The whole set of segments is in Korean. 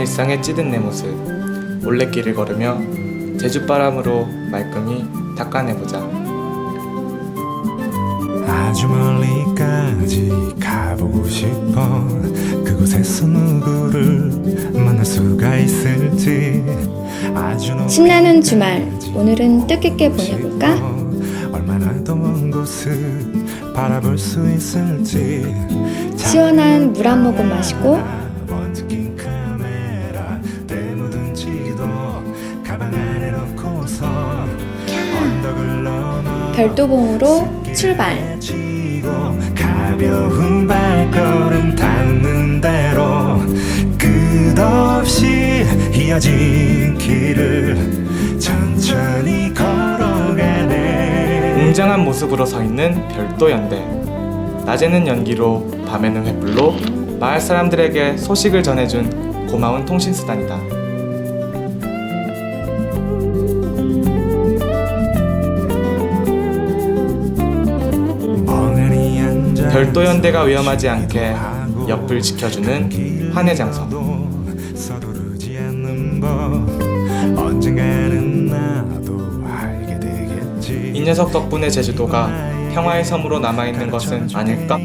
일상에 찌든 내 모습. 올레길을 걸으며 제주바람으로 말끔히 닦아내보자. 아주 멀리까지 가보고 싶어. 그곳에서 누구를 만날 수가 있을지. 아주 신나는 주말 오늘은 뜻깊게 보내볼까? 얼마나 더 먼 곳을 바라볼 수 있을지. 시원한 물 한 모금 마시고 별도봉으로 출발. 가벼운 발걸음 닿는 대로 끝없이 이어진 길을 천천히 걸어가네. 웅장한 모습으로 서 있는 별도 연대. 낮에는 연기로 밤에는 횃불로 마을 사람들에게 소식을 전해준 고마운 통신수단이다 별도 연대가 위험하지 않게 옆을 지켜주는 환해 장소 서두르지 않는 법 언젠가는 나도 알게 되겠지 이 녀석 덕분에 제주도가 평화의 섬으로 남아있는 것은 아닐까?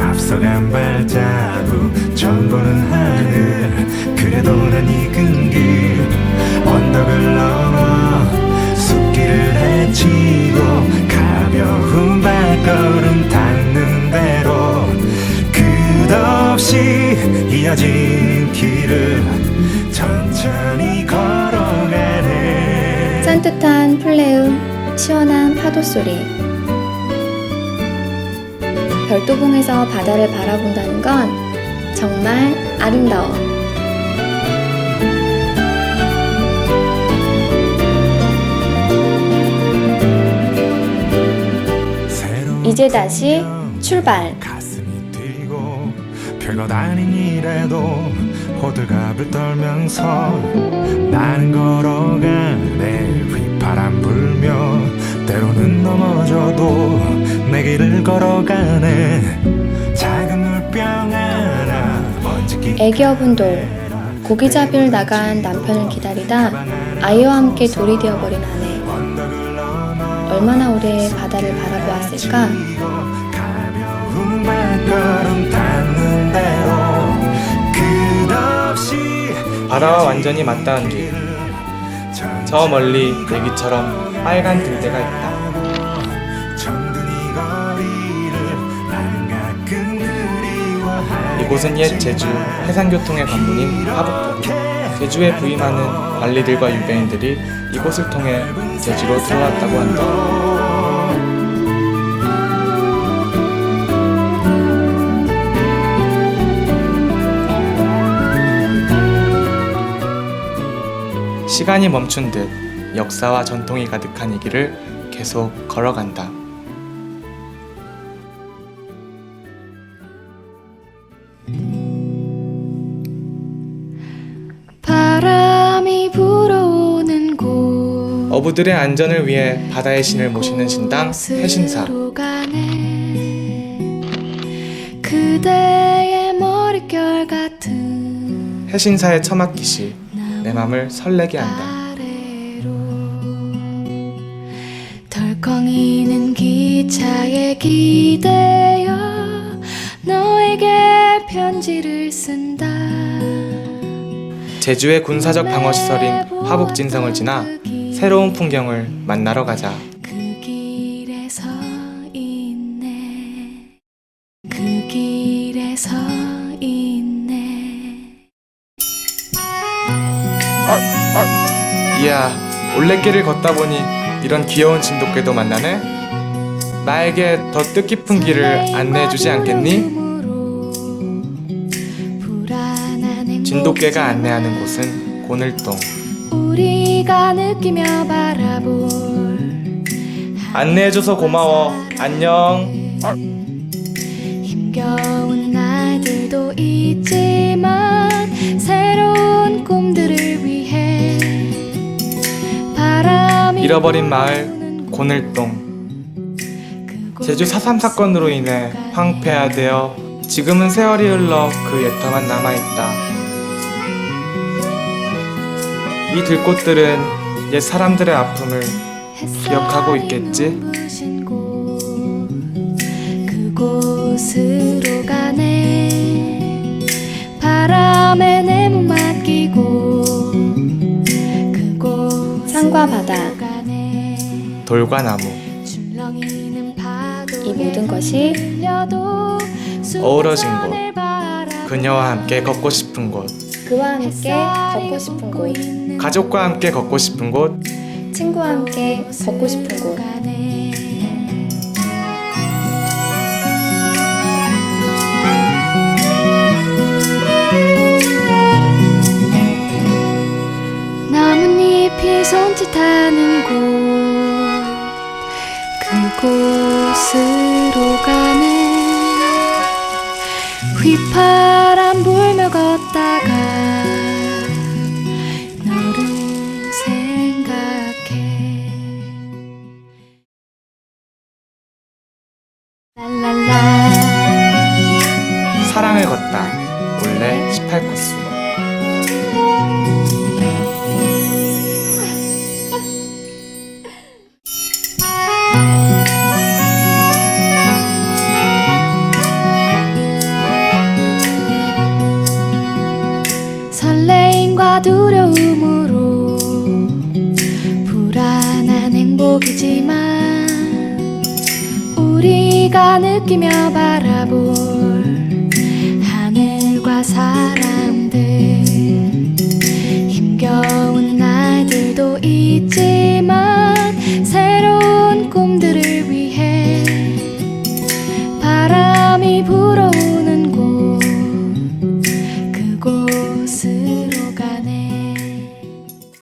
앞서간 발자국 전보는 하늘 그래도 난 익은 길 언덕 발걸음 닿는 대로 끝없이 이어진 길을 천천히 걸어가네. 산뜻한 풀레음 시원한 파도 소리. 별도봉에서 바다를 바라본다는 건 정말 아름다워 이제 다시 출발. 가슴이 뛰고 별것 아닌 일에도 호들갑을 떨면서 나는 걸어가네. 휘파람 불며 때로는 넘어져도 내 길을 걸어가네. 작은 물병 하나 먼지 낀 애기어분 돌 고기 잡이를 나간 남편을 기다리다 아이와 함께 돌이 되어버린 아내 얼마나 오래 바다를 바라보았을까 바다와 완전히 맞닿은 길. 저 멀리 내기처럼 빨간 들대가 있다. 이곳은 옛 제주 해상교통의 관문인 화북부. 제주에 부임하는 관리들과 유배인들이 이곳을 통해 제주로 들어왔다고 한다. 시간이 멈춘 듯 역사와 전통이 가득한 이 길을 계속 걸어간다. 어부들의 안전을 위해 바다의 신을 모시는 신당 해신사. 해신사의 처맞기시 내 맘을 설레게 한다. 덜컹이는 기차에 기대어 너에게 편지를 쓴다 제주의 군사적 방어 시설인 화북진성을 지나 새로운 풍경을 만나러 가자. 그 길에 서 있네 그 길에 서 있네 이야, 올레길을 걷다 보니 이런 귀여운 진돗개도 만나네. 나에게 더 뜻깊은 길을 안내해주지 않겠니? 진돗개가 안내하는 곳은 고늘동. 우리 가 느끼며 바라볼 안내해줘서 고마워. 안녕. 힘겨운 날들도 있지만 새로운 꿈들을 위해 바람이 잃어버린 마을 부는 고늘동. 그곳 제주 4.3 사건으로 인해 황폐화되어 지금은 세월이 흘러 그 옛터만 남아있다. 이 들꽃들은 옛 사람들의 아픔을 기억하고 있겠지? 그곳으로 가네. 바람에 내몸 맡기고 그곳 산과 바다, 돌과 나무, 이 모든 것이 어우러진 곳, 그녀와 함께 걷고 싶은 곳, 그와 함께 걷고 싶은 곳, 가족과 함께 걷고 싶은 곳, 친구와 함께 걷고 싶은 곳. 나뭇잎이 손짓하는 곳. 그곳으로 가네 휘파 사랑을 걷다. 올레 18코스. 설레임과 두려움으로 불안한 행복이지만 우리 네가 느끼며 바라볼 하늘과 사람들. 힘겨운 날들도 있지.